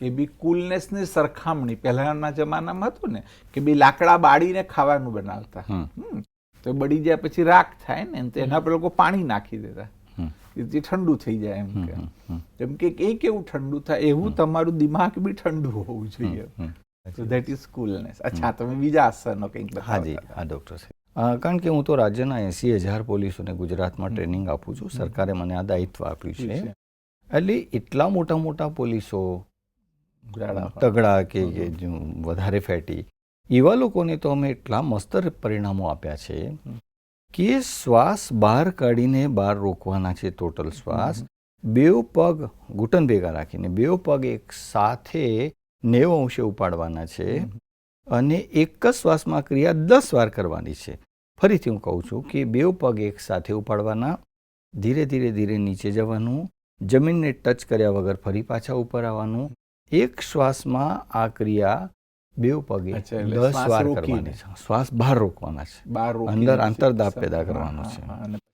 એ બી કુલનેસની સરખામણી પહેલાના જમાનામાં હતું ને કે બી લાકડા બાળીને ખાવાનું બનાવતા. તો બળી જાય પછી રાખ થાય ને તો એના પર લોકો પાણી નાખી દેતા. જે ઠંડુ થઈ જાય એમ કે. એમ કે એ કેવું ઠંડુ થાય એવું તમારું દિમાગ બી ઠંડુ હોવું જોઈએ. તો ધેટ ઇઝ કુલનેસ અચ્છા તમે બીજા આસનો કંઈક હાજી હા ડૉક્ટર સાહેબ. કારણ કે હું તો રાજ્યના એંસી હજાર પોલીસોને ગુજરાતમાં ટ્રેનિંગ આપું છું. સરકારે મને આ દાયિત્વ આપ્યું છે. એટલે એટલા મોટા મોટા પોલીસો તગડા કે વધારે ફેટી. એવા લોકોને તો અમે એટલા મસ્ત પરિણામો આપ્યા છે કે શ્વાસ બહાર કાઢીને બહાર રોકવાના છે ટોટલ શ્વાસ. બેવ પગ ઘૂંટણ ભેગા રાખીને બેવ પગ એક સાથે નેવ અંશે ઉપાડવાના છે અને એક જ શ્વાસમાં ક્રિયા દસ વાર કરવાની છે. ફરીથી હું કહું છું કે બેવ પગ એક સાથે ઉપાડવાના ધીરે ધીરે ધીરે નીચે જવાનું જમીનને ટચ કર્યા વગર ફરી પાછા ઉપર આવવાનું એક શ્વાસમાં આ ક્રિયા બે પગે દસ વાર. કરવાની છે શ્વાસ બહાર રોકવાના છે અંદર આંતરદાબ પેદા કરવાનો છે.